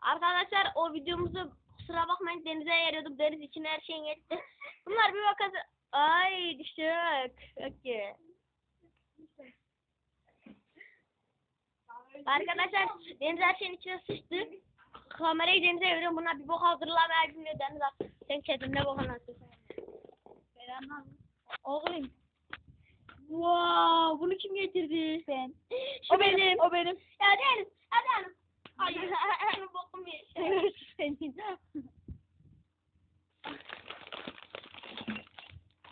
Arkadaşlar o videomuzu kusura bakmayın denize yeriyorduk. Deniz için her şeyin yetti. Bunlar bir vakası... Ay düştük. Okey. Arkadaşlar deniz her şeyin içine sıçtı. Kamerayı denize veriyorum. Bunlar bir bok hazırlamaya bilmiyor. Deniz at. Sen kendine bok anlatsın. Oğlum. Wow, bunu kim getirdi? Ben. Şu benim. O benim. Ya Deniz, hadi hanım. Hayır, benim bokum bir şey. Senin.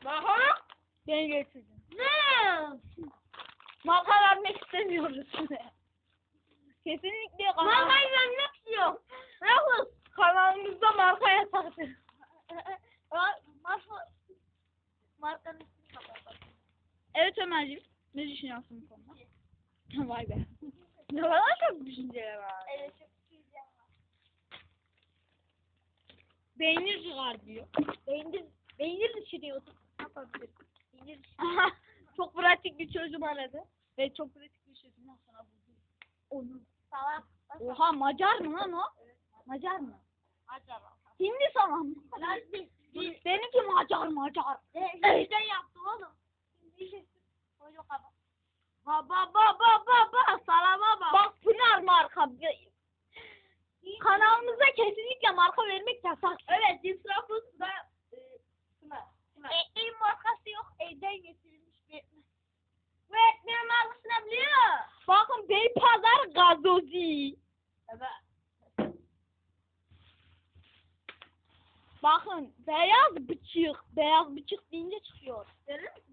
Aha. Ben getirdim. Ne? Marka vermek istemiyoruz. Kesinlikle kanal, Markayı vermek istiyorum. Rahul. kanalımızda marka yasaktır. Marka. Markanın ismini kapatalım. Evet Ömerciğim. Ne düşünüyorsun bu konuda? Vay be. Ne kadar çok düşünceler var. Evet, çok güzel. Beynir çıkar diyor. Beynir, beynir düşünüyordum. Ne yapabilirim? Beynir çok pratik bir çözüm aradı. Ve çok pratik bir çözümden sonra buldu. Onu. Salak. Oha Macar mı lan o? Macar mı? Acaba. Hindi biz, biz, Benimki Macar Macar. Şeyden yaptım oğlum. Şimdi Çocuk kaba. Ba ba ba ba ba ba salama bak. Bak Pınar marka. Kanalımıza kesinlikle marka vermek yasak. Evet, Disrafus da e, Pınar. Pınar. E, E, markası yok. Evden getirilmiş bir Ve ekmeğin markasını biliyor. Bakın Beypazar gazozi. Evet. Bakın beyaz bıçık. Beyaz bıçık deyince çıkıyor. Serisini?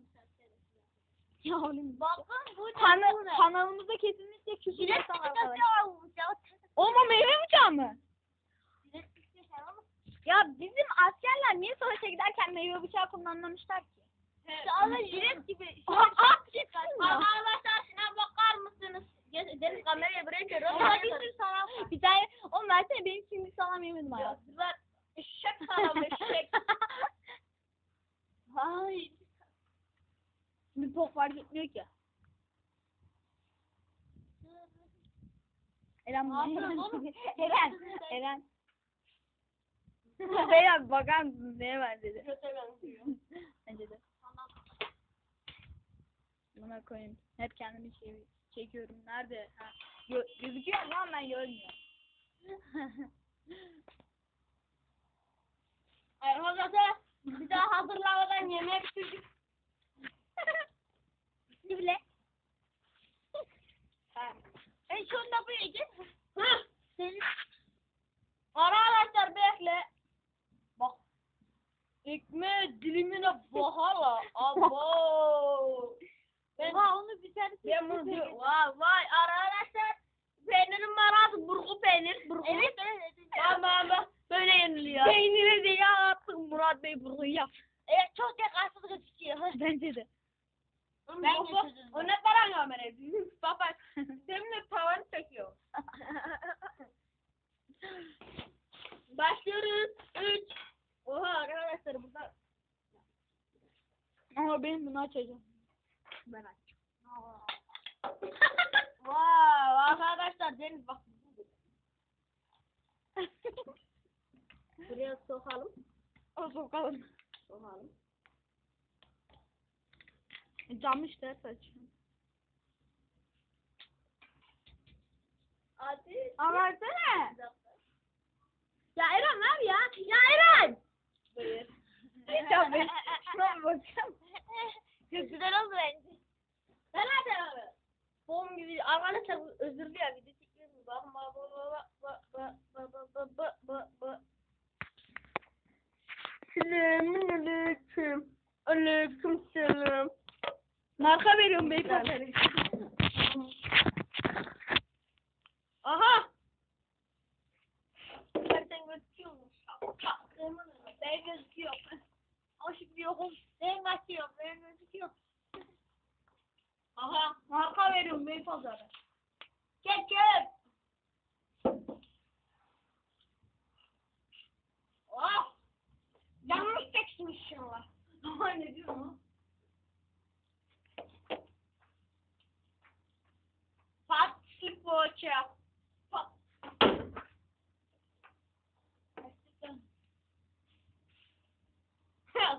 Ya oğlum Bakın bu ne? Kana bu ne? kanalımızda kesinlikle küfür yasak bisküvisi arkadaşlar. Olma meyve bisküvisi almış. Ya bizim askerler niye savaşa giderken meyve bıçağı kullanmamışlar ki? İşte ama jilet gibi. Aha, at gitsin. Arkadaşlar şuna bakar mısınız? Deniz kamerayı çevir. Orada bir sürü salam var. Bir tane, oğlum versene benim şimdi salam yemedim hayatım. Eşek salam eşek. Ay. Bir bok fark etmiyor ki. Eren? Eren, Eren. Eren bakar mısın neye ben dedi. Kötü benziyor. Bence de. Buna koyayım. Hep kendimi şey, çekiyorum. Nerede? Ha. Gö- gözüküyor ama ben görmüyorum. Arkadaşlar bir daha hazırlamadan yemeğe bitirdik. Bile. E şunu da bu yiyeceğiz. Hı. Senin. Arkadaşlar bekle. Bak. Ekmeği dilimine bahala. Abo. Ben, Oha onu bir tane ben bunu. Vay vay arkadaşlar. Peynirin marası burgu peynir. Burgu. Evet, Ama ama böyle yeniliyor. Peyniri diye artık Murat Bey burayı yap. Evet çok dikkatsiz gözüküyor. Bence de. Ben getirdim. O ne para kamerayı? Baba seninle tavanı çekiyor. Başlıyoruz. Üç. Oha arkadaşlar burada. Ama benim bunu açacağım. Ben aç. Wow arkadaşlar Deniz bak. Buraya sokalım. O. Sokalım. Hadi. Aa versene. Bir dakika. Ya Eren ver ya. Ya Eren. Buyur. Ya ben şuna bir bakacağım. Çok güzel oldu bence. Ben hadi abi. Bom gibi arkadaşlar bu özür dilerim video çekiyoruz. Bak bak bak bak bak bak bak bak bak bak bak. Selamun aleyküm. Aleyküm selam. Marka veriyorum beyefendi. Aha. Zaten gözüküyor mu? Ben gözüküyor. Aşık yokum. Ben kaçıyorum. Ben gözüküyor. Aha. Marka veriyorum Beypazarı. Gel gel. Oh. Yanlış çeksin inşallah. Ama ne diyor poğaça.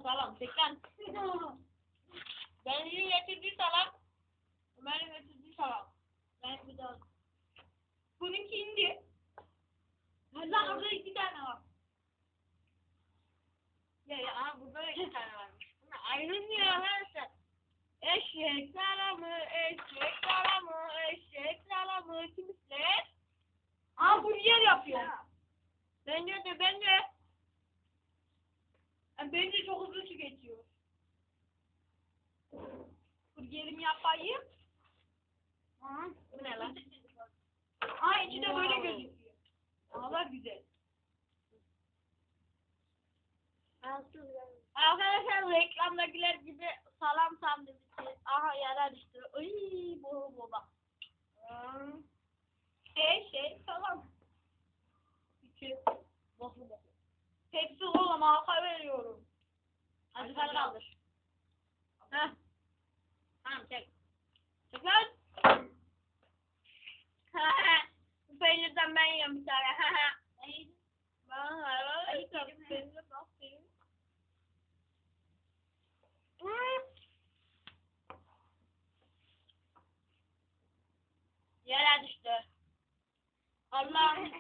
salam tekrar. Deniz'in getirdiği salam. Ömer'in getirdiği salam. Ben bir daha. Bununki indi. Lan orada iki tane var. Ya ya ama burada iki tane varmış. Bunlar ayrılmıyor arkadaşlar. Eşek salamı eşek. Hamburger yapıyor. Bence de bence. Yani bence çok hızlı tüketiyor. Burgerimi yapayım. Aha, bu ne lan? Aa içi de böyle gözüküyor. Hava güzel. Arkadaşlar reklamdakiler gibi salam sandviçi. Aha yara düştü. Ay bu bu bak. Şey şey salam. Boklu. Hepsi oğlum halka veriyorum. Hadi sen kaldır. Heh. Tamam çek. Çek lan. Bu peynirden ben yiyorum bir tane. Ben hayvan peynir bak peynir. Hmm. Yere düştü. Allah'ım.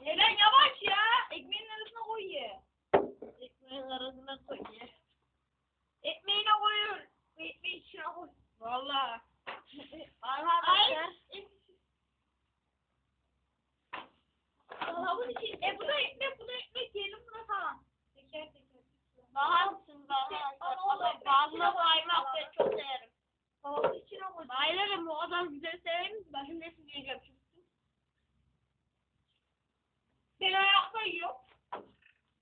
Neden yavaş ya? Ekmeğin arasına koy ye. Ekmeğin arasına koy ye. Ekmeğine koyuyor. Ekmeğin içine koy. Valla. Arkadaşlar. Havuz için. E bu da ekmek, bu da ekmek yiyelim buna tamam. Teker teker. Bahar mısın bahar? Bazına kaymak ben çok severim. Havuz içine koy. Bayılırım o kadar güzel severim. Ben şimdi hepsini yiyeceğim şimdi. Ben ayakta yiyorum.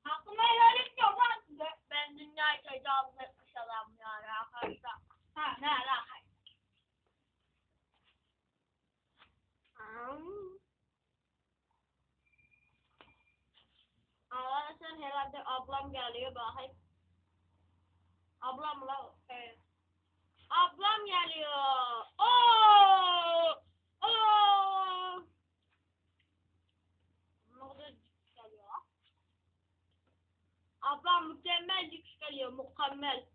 Hakkımı helal etmiyorum lan size. Ben dünyayı tecavüz etmiş adam yani arkadaşlar. Ha ne alaka? Hmm. Arkadaşlar herhalde ablam geliyor bakayım. Ablam mı lan? Evet. Ablam geliyor. Oo! Oo! Ne kadar lüks geliyor ha? Ablam mükemmel lüks geliyor, mükemmel.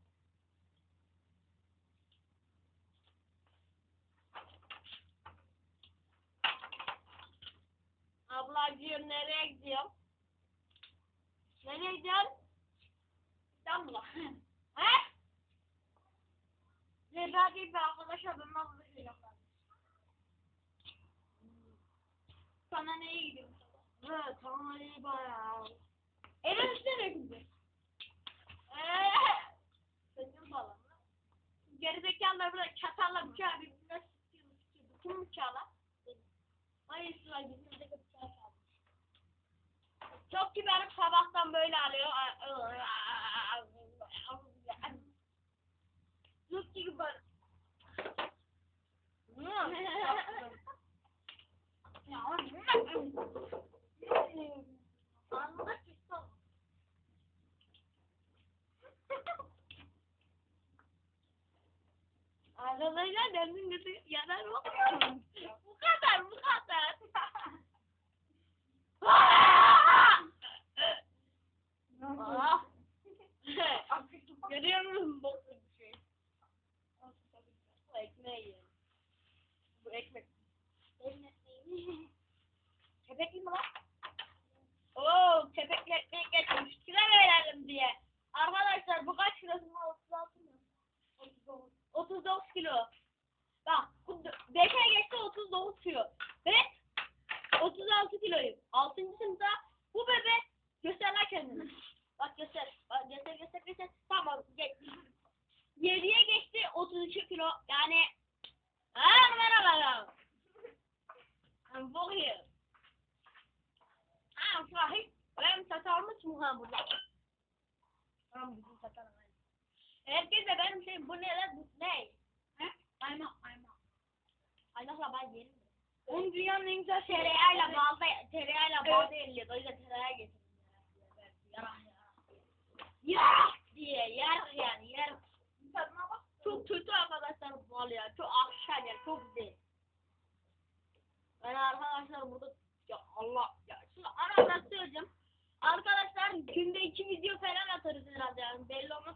Ablacığım nereye gidiyorsun? Nereye gidiyorsun? İstanbul'a. He? Zebra değil bir bir şey yaparım? Sana neye gidiyorsun? Evet, tamam iyi bayağı. Eren işte ne Gerizekalılar burada çatalla bıçağı birbirine sıkıyor, sıkıyor. Kim bıçağla? Ay sıra bizim de bıçağı çalmış. Çok kibarım sabahtan böyle alıyor. Çok kibar. Ya, Anladık işte. Arkadaşlar benim götü yanar mı? Bu kadar, bu kadar. Ah! Görüyor musun boklu bir şey? Bu ekmeği yiyin. Bu ekmek. Kepekli mi lan? Oo, kepekli ekmek getirmiş. Kilo verelim diye. Arkadaşlar bu kaç kilosu mu? 36 mı? 39. 39 kilo. Bak, bu 5'e geçti 39 kilo. Ben 36 kiloyum. 6. sınıfta bu bebek göster lan kendini. Bak göster. Bak göster göster göster. Tamam. Geç. 7'ye geçti 32 kilo. Yani Ha merhaba. I'm for here. Ha sahip. Ben satarmış mı ha burada? Tamam bizim satarım. Herkes de benim şey bu ne lan bu ne? He? Kaymak kaymak. Kaymakla ben yerim. Onun dünyanın en güzel tereyağıyla balda tereyağıyla balda yeniliyor. O yüzden tereyağı getirdim. Yarak yarak diye yer yani yer. Tadına bak. Çok kötü arkadaşlar bal ya. Çok akşam ya çok güzel. Ben arkadaşlar burada ya Allah ya şimdi aradan söyleyeceğim. Arkadaşlar günde iki video falan atarız herhalde yani belli olmaz.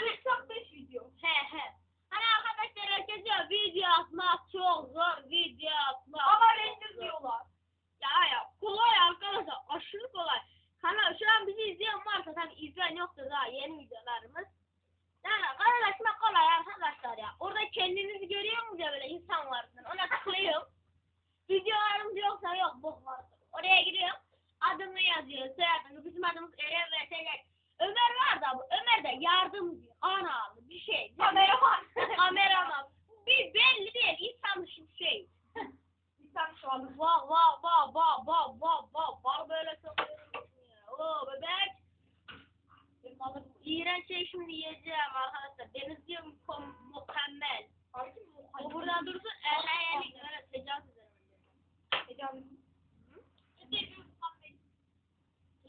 Yani çok beş video. He he. Hani arkadaşlar herkes diyor video atmak çok zor video atmak. Ama render diyorlar. Ya ya kolay arkadaşlar aşırı kolay. Kanal şu an bizi izleyen varsa tabii izleyen yoktur daha yeni videolarımız. Yani kanalaşmak kolay arkadaşlar ya. Orada kendinizi görüyor musunuz ya böyle insan varsın. Ona tıklıyorum. Videolarımız yoksa yok bok vardır. Oraya giriyorum. Adımı yazıyor. Soyadını. Bizim adımız Eren ve Sedat. Ömer var da bu. Ömer de yardımcı, analı bir şey. Kameraman. Kameraman. Bir belli değil. İnsan dışı bir şey. İnsan şu an. Vah vah vah vah vah vah vah vah böyle ya. Oo bebek. İğrenç şey şimdi yiyeceğim arkadaşlar. Deniz diyor mu- mükemmel. O buradan dursun ele ele öyle tecavüz ederim.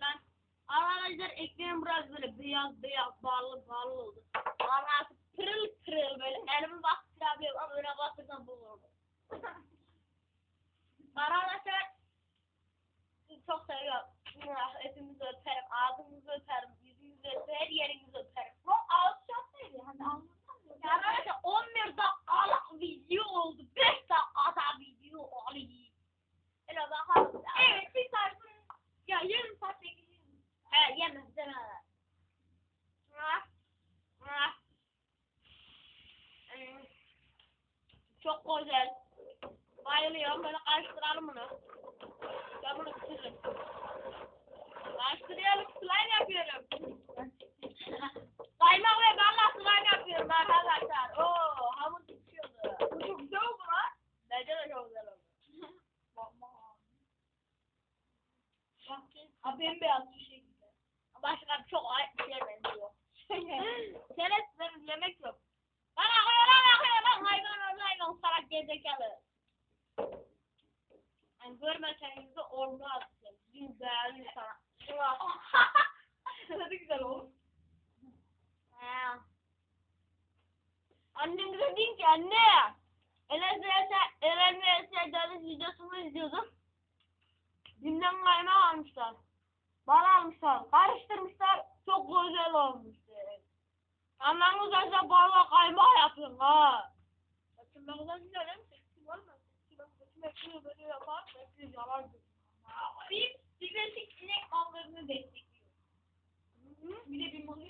Lan arkadaşlar ekmeğim biraz böyle beyaz beyaz bağlı bağlı oldu. Arkası pırıl pırıl böyle elimi bastırabiliyorum ama öne bastırsam bu oldu. Arkadaşlar sizi çok seviyorum. Hepinizi öperim, ağzınızı öperim, yüzünüzü öperim, her yerinizi öperim. Bu ağız şartıydı. Hani anlatamıyorum. Ya arkadaşlar 11 dakikalık video oldu. 5 dakikada video oluyor. Hele bakalım. Evet bir sarsın. Ya yarım saat bekleyeceğim. He yemez demeler. Çok güzel. Bayılıyorum. Böyle karıştıralım bunu. Ben bunu bitiririm. Karıştırıyorum. Slime yapıyorum. Kaymak ve balla slime yapıyorum arkadaşlar. Oo hamur pişiyordu. Bu çok güzel oldu lan. Bence de çok güzel oldu. Ha bembeyaz bir şekilde. Başka çok şeye benziyor. Benim yemek yok. Salak gezekalı. Yani görmeseniz de olmaz. Bizim değerli sana. Tadı güzel oldu. Annem de dedi ki anne. Eren vs. Deniz videosunu izliyordum. Dimden kaymak almışlar. Bal almışlar. Karıştırmışlar. Çok güzel olmuş. Anamız olsa balla kaymak yapın ha. Güzel hem seksi var mı? Seksi ben saçımı ekmeği böyle yapar. Ekmeği yalar Bir birleşik inek mallarını destekliyor. Bir de bir malı